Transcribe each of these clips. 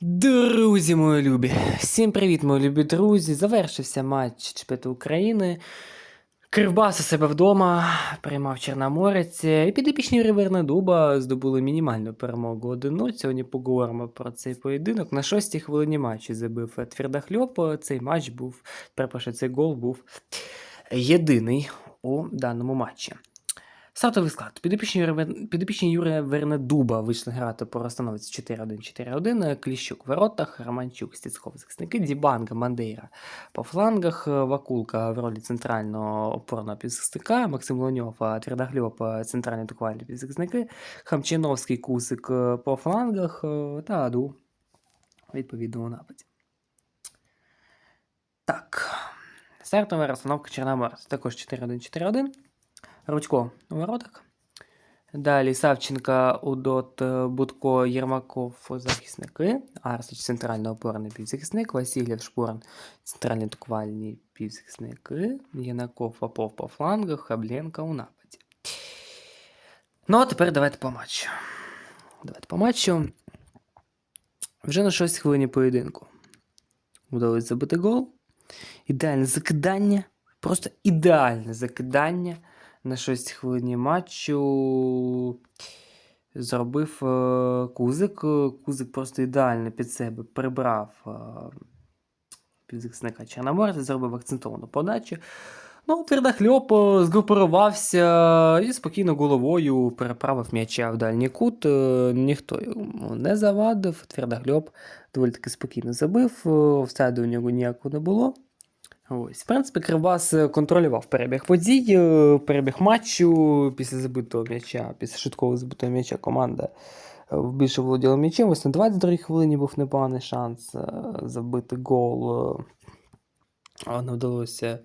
Друзі, мої любі, всім привіт, мої любі друзі. Завершився матч чемпіонату України. Кривбас у себе вдома приймав Чорноморець. І підопічні Риверна Дуба здобули мінімальну перемогу 1-0. Сьогодні поговоримо про цей поєдинок. На шостій хвилині матчу забив Твердохльоп. Цей матч був, перепрошую, цей гол був єдиний у даному матчі. Стартовий склад. Підопічні, Юрія- Вернедуба вийшли грати по розстановці 4-1-4-1. Кліщук в воротах, Романчук, Стіцков захисники, Дібанга, Мандейра по флангах, Вакулка в ролі центрального опорного півзахисника, Максим Твердогльоп, а, центральні атакувальні півзахисники, Хамчиновський Кусик е, по флангах е, та Аду відповідно у нападі. Так. Стартова розстановка Чорноморця. Також 4-1-4-1. Рудько у воротах. Далі Савченка, Удот, е, Будко, Єрмаков захисники. Арсич центральний опорний півзахисник. Васильєв, Шпорин центральні атакувальні півзахисники. Янаков, Попов по флангах, Хабленка у нападі. Ну, а тепер давайте по матчу. Давайте по матчу. Вже на 6 хвилині поєдинку. Вдалося забити гол. Ідеальне закидання. Просто ідеальне закидання на 6 хвилині матчу зробив е, Кузик. Кузик просто ідеально під себе прибрав е, півзахисника Чорноморця, зробив акцентовану подачу. Ну, Твердохльоп е, згрупувався і спокійно головою переправив м'яча в дальній кут. Ніхто йому не завадив. Твердохльоп доволі таки спокійно забив. Офсайду у нього ніякого не було. Ось, в принципі, Кривбас е, контролював перебіг подій, е, перебіг матчу після забитого м'яча, після швидкого забитого м'яча команда е, більше володіла м'ячем. Ось на 22 хвилині був непоганий шанс забити гол. Не вдалося.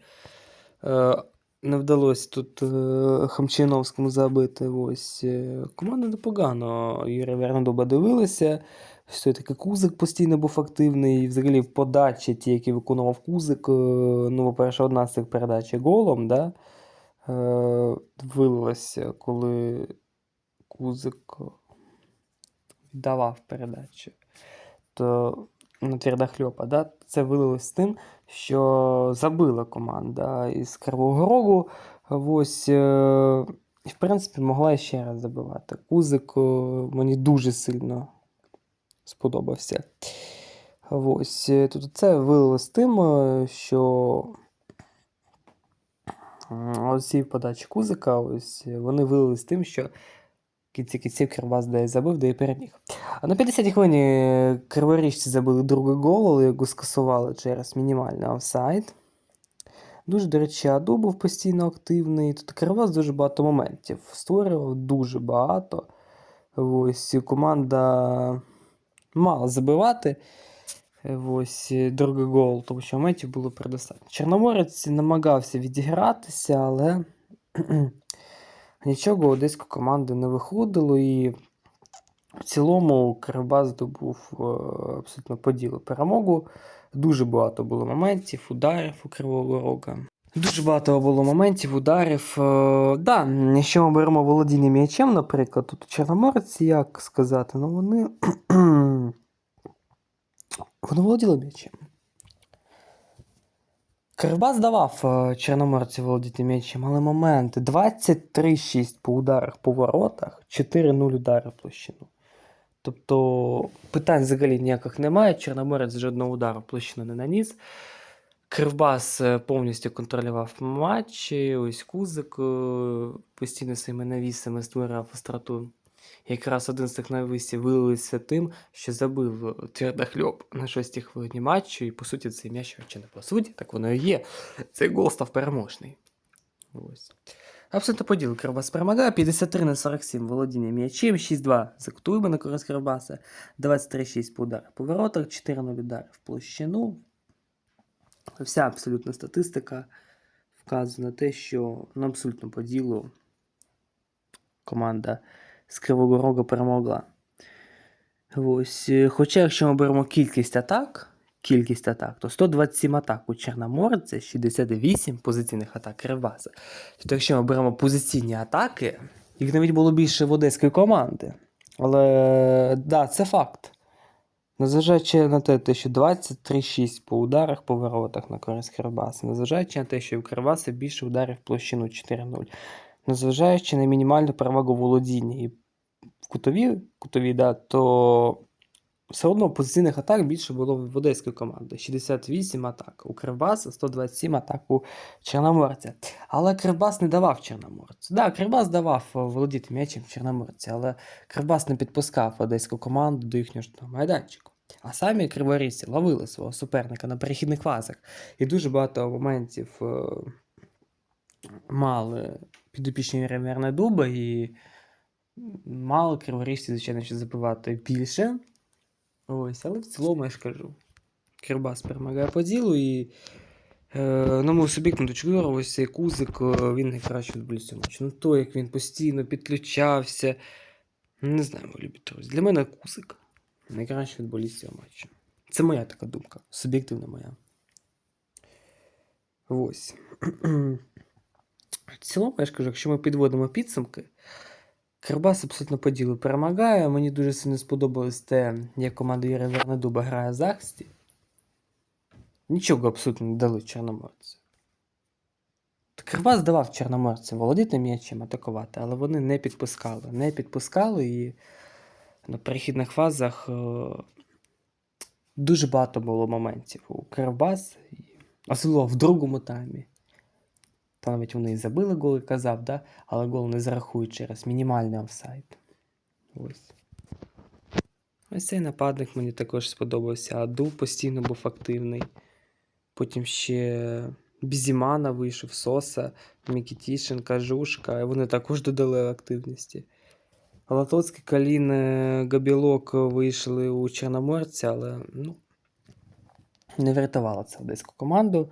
Не вдалося тут е, Хамчиновському забити. Ось е, команда непогано. Юрій Вернодоба дивилися. Все таки Кузик постійно був активний. І взагалі в подачі, ті, які виконував Кузик. е, Ну, по-перше, одна з цих передач голом, да? е, вилилася, коли Кузик віддавав передачу. То Твердохльопа, да? це вилилось з тим, що забила команда із Кривого Рогу. Ось, е, в принципі, могла ще раз забивати. Кузик е, мені дуже сильно сподобався. Ось е, тут це вилилось тим, е, що ці подачі Кузика, ось вони вилились тим, що кінці кінців Кривбас де забив, де і переміг. А на 50-й хвилині криворіжці забили другий гол, але його скасували через мінімальний офсайд. Дуже, до речі, Аду був постійно активний. Тут Кривбас дуже багато моментів створював, дуже багато. Ось команда мала забивати. Ось е, другий гол, тому що моментів було предостатньо. Чорноморець намагався відігратися, але нічого у одеської команди не виходило. І в цілому Кривбас здобув е, абсолютно по ділу перемогу. Дуже багато було моментів, ударів у Кривого Рога. Дуже багато було моментів, ударів. Е, да, якщо ми беремо володіння м'ячем, наприклад, тут Чорноморець, як сказати, ну вони. вони володіли м'ячем. Кривбас давав е, Чорноморці володіти м'ячем, але моменти 23-6 по ударах по воротах, 4-0 удари в площину. Тобто питань взагалі ніяких немає. Чорноморець жодного удару площину не наніс. Кривбас е, повністю контролював матч. Ось Кузик е, постійно своїми навісами створював остроту. Якраз один з цих навісів вилився тим, що забив твердохльоп на шостій хвилині матчу, і по суті цей м'яч чи не по суті, так воно і є. Цей гол став переможний. Ось. Абсолютно по ділу Кривбас перемагає. 53 на 47 володіння м'ячем, 6-2 за Кутуйба на користь Кривбаса, 23-6 по ударах по воротах, 4-0 ударів в площину. Вся абсолютна статистика вказує на те, що ну, абсолютно по ділу команда з Кривого Рога перемогла. Ось. е, Хоча, якщо ми беремо кількість атак, кількість атак, то 127 атак у Чорноморця, 68 позиційних атак Кривбаса. Тобто, якщо ми беремо позиційні атаки, їх навіть було більше в одеської команди. Але да, це факт. Незважаючи на те, що 23-6 по ударах по воротах на користь Кривбаса, незважаючи на те, що в Кривбаса більше ударів площину 4-0, незважаючи на мінімальну перевагу володіння і кутові, кутові да, то все одно позиційних атак більше було в одеської команди. 68 атак у Кривбаса, 127 атак у Чорноморця. Але Кривбас не давав Чорноморцю. Да, Кривбас давав е, володіти м'ячем Чорноморця, але Кривбас не підпускав одеську команду до їхнього майданчику. А самі криворізці ловили свого суперника на перехідних фазах. І дуже багато моментів е, мали підопічні Ремерна Дуба, і мало криворізці, звичайно, що забивати більше. Ось, але в цілому я ж кажу. Кривбас перемагає по ділу і. Е, на мою суб'єктну точку ось цей кузик, е, він найкращий футболіст матчу. Ну то, як він постійно підключався. Не знаю, мої любі друзі. Для мене кузик найкращий футболіст цього матчу. Це моя така думка, суб'єктивна моя. Ось. В цілому, я ж кажу, якщо ми підводимо підсумки, Кривбас абсолютно по ділу перемагає. Мені дуже сильно сподобалось те, як команда Юрія Вернедуба грає в захисті. Нічого абсолютно не дали Чорноморцю. Кривбас давав Чорноморцям володіти м'ячем, атакувати, але вони не підпускали. Не підпускали і на перехідних фазах е, дуже багато було моментів у Кривбас, і особливо в другому таймі. Та навіть вони і забили гол, і казав, да? але гол не зарахують через мінімальний офсайд. Ось. Ось цей нападник мені також сподобався. Аду постійно був активний. Потім ще Бізімана вийшов, Соса, Мікітішенка, Жушка. Вони також додали активності. Латоцький, Калін, е, Габілок вийшли у Чорноморця, але ну, не врятувало це одеську команду.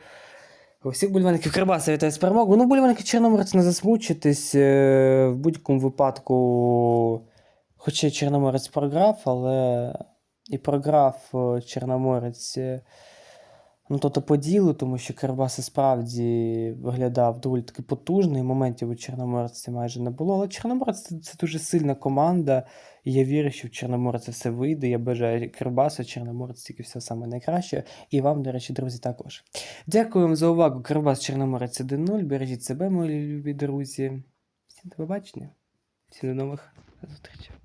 Усіх бульварників Кривбаса вітаю з перемогою. Ну, бульварники Чорноморець не засмучитись. е, В будь-якому випадку, хоча Чорноморець програв, але і програв е, Чорноморець. Ну, тобто по ділу, тому що Кривбас і справді виглядав доволі таки потужний. Моментів у Чорноморці майже не було. Але Чорноморець це, це дуже сильна команда. І я вірю, що в Чорноморці все вийде. Я бажаю Кривбасу, Чорноморець тільки все саме найкраще. І вам, до речі, друзі, також. Дякую вам за увагу. Кривбас Чорноморець 1-0. Бережіть себе, мої любі друзі. Всім до побачення. Всім до нових зустрічей.